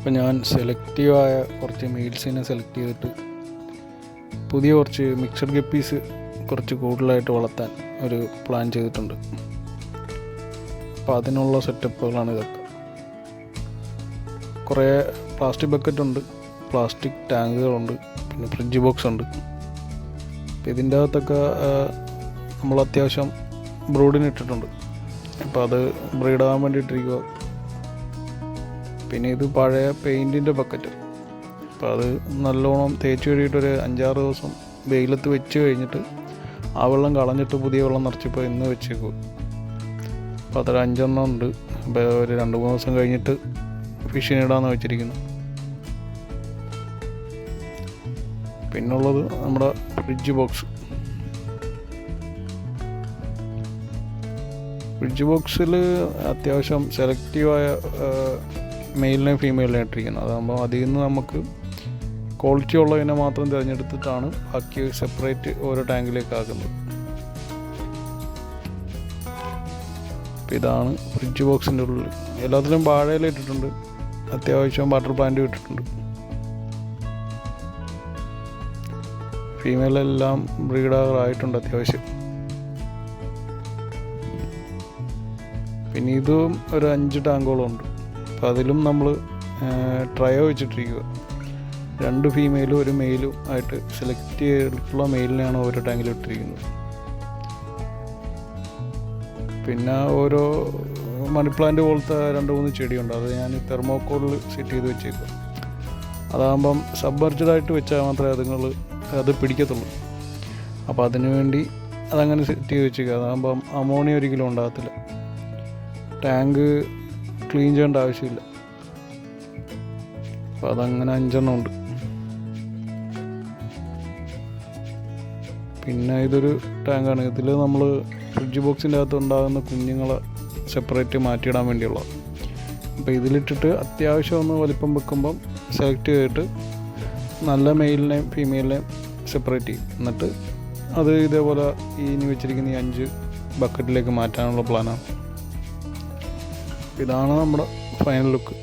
അപ്പോൾ ഞാൻ സെലക്റ്റീവായ കുറച്ച് മെയിൽസിനെ സെലക്ട് ചെയ്തിട്ട് പുതിയ കുറച്ച് മിക്സഡ് ഗപ്പീസ് കുറച്ച് കൂടുതലായിട്ട് വളർത്താൻ ഒരു പ്ലാൻ ചെയ്തിട്ടുണ്ട്. അപ്പോൾ അതിനുള്ള സെറ്റപ്പുകളാണ് ഇതൊക്കെ. കുറേ പ്ലാസ്റ്റിക് ബക്കറ്റ് ഉണ്ട് പ്ലാസ്റ്റിക് ടാങ്കുകളുണ്ട് പിന്നെ ഫ്രിഡ്ജ് ബോക്സ് ഉണ്ട്. അപ്പോൾ ഇതിന്റെ അകത്തൊക്കെ നമ്മൾ അത്യാവശ്യം ബ്രൂഡിന് ഇട്ടിട്ടുണ്ട്. അപ്പോൾ അത് ബ്രീഡാകാൻ വേണ്ടിയിട്ടിരിക്കുക പിന്നെ ഇത് പഴയ പെയിന്റിന്റെ ബക്കറ്റ് അപ്പോൾ അത് നല്ലോണം തേച്ച് കഴുകിയിട്ട് ഒരു അഞ്ചാറ് ദിവസം വെയിലത്ത് വെച്ച് കഴിഞ്ഞിട്ട് ആ വെള്ളം കളഞ്ഞിട്ട് പുതിയ വെള്ളം നിറച്ചിപ്പോൾ ഇന്ന് വെച്ചേക്കും. അപ്പോൾ അതൊരു അഞ്ചെണ്ണം ഉണ്ട്. അപ്പോൾ ഒരു രണ്ട് മൂന്ന് ദിവസം കഴിഞ്ഞിട്ട് ഫിഷിനിടാന്ന് വെച്ചിരിക്കുന്നു. പിന്നുള്ളത് നമ്മുടെ ഫ്രിഡ്ജ് ബോക്സ് ഫ്രിഡ്ജ് ബോക്സിൽ അത്യാവശ്യം സെലക്റ്റീവായ മെയിലിനെയും ഫീമെയിലിനെയും ഇട്ടിരിക്കുന്നത്. അതാകുമ്പോൾ അതിൽ നിന്ന് നമുക്ക് ക്വാളിറ്റി ഉള്ളതിനെ മാത്രം തിരഞ്ഞെടുത്തിട്ടാണ് ബാക്കി സെപ്പറേറ്റ് ഓരോ ടാങ്കിലേക്ക് ആക്കുന്നത്. ഇതാണ് ഫ്രിഡ്ജ് ബോക്സിന്റെ ഉള്ളിൽ എല്ലാത്തിലും വാഴയില ഇട്ടിട്ടുണ്ട്. അത്യാവശ്യം വാട്ടർ പ്ലാന്റ് ഇട്ടിട്ടുണ്ട്. ഫീമെയിലെല്ലാം ബ്രീഡാറായിട്ടുണ്ട് അത്യാവശ്യം. പിന്നെ ഇതും ഒരു അഞ്ച് ടാങ്കുകളുണ്ട് അപ്പോൾ അതിലും നമ്മൾ ട്രയോ വെച്ചിട്ടിരിക്കുക. രണ്ട് ഫീമെയിലും ഒരു മെയിലും ആയിട്ട് സെലക്ട് ചെയ്തിട്ടുള്ള മെയിലിനെയാണ് ഓരോ ടാങ്കിൽ ഇട്ടിരിക്കുന്നത്. പിന്നെ ഓരോ മണി പ്ലാന്റ് പോലത്തെ രണ്ട് മൂന്ന് ചെടിയുണ്ട്. അത് ഞാൻ തെർമോക്കോളിൽ സെറ്റ് ചെയ്ത് വെച്ചേക്കും അതാകുമ്പം സബ്മർജഡായിട്ട് വെച്ചാൽ മാത്രമേ അതുങ്ങൾ അത് പിടിക്കത്തുള്ളൂ. അപ്പോൾ അതിനു വേണ്ടി അതങ്ങനെ സെറ്റ് ചെയ്ത് വെച്ചേക്കുക അതാകുമ്പം അമോണിയ ഒരിക്കലും ഉണ്ടാകത്തില്ല. ടാങ്ക് ക്ലീൻ ചെയ്യേണ്ട ആവശ്യമില്ല. അപ്പം അതങ്ങനെ അഞ്ചെണ്ണം ഉണ്ട്. പിന്നെ ഇതൊരു ടാങ്കാണ് ഇതിൽ നമ്മൾ ഫ്രിഡ്ജ് ബോക്സിന്റെ അകത്ത് ഉണ്ടാകുന്ന കുഞ്ഞുങ്ങളെ സെപ്പറേറ്റ് മാറ്റിയിടാൻ വേണ്ടിയുള്ള. അപ്പോൾ ഇതിലിട്ടിട്ട് അത്യാവശ്യം ഒന്ന് വലിപ്പം വെക്കുമ്പം സെലക്ട് ചെയ്തിട്ട് നല്ല മെയിലിനെയും ഫീമെയിലിനെയും സെപ്പറേറ്റ് ചെയ്യും. എന്നിട്ട് അത് ഇതേപോലെ ഈ ഇനി വെച്ചിരിക്കുന്ന ഈ അഞ്ച് ബക്കറ്റിലേക്ക് മാറ്റാനുള്ള പ്ലാനാണ് ഇതാണ് നമ്മുടെ ഫൈനൽ ലുക്ക്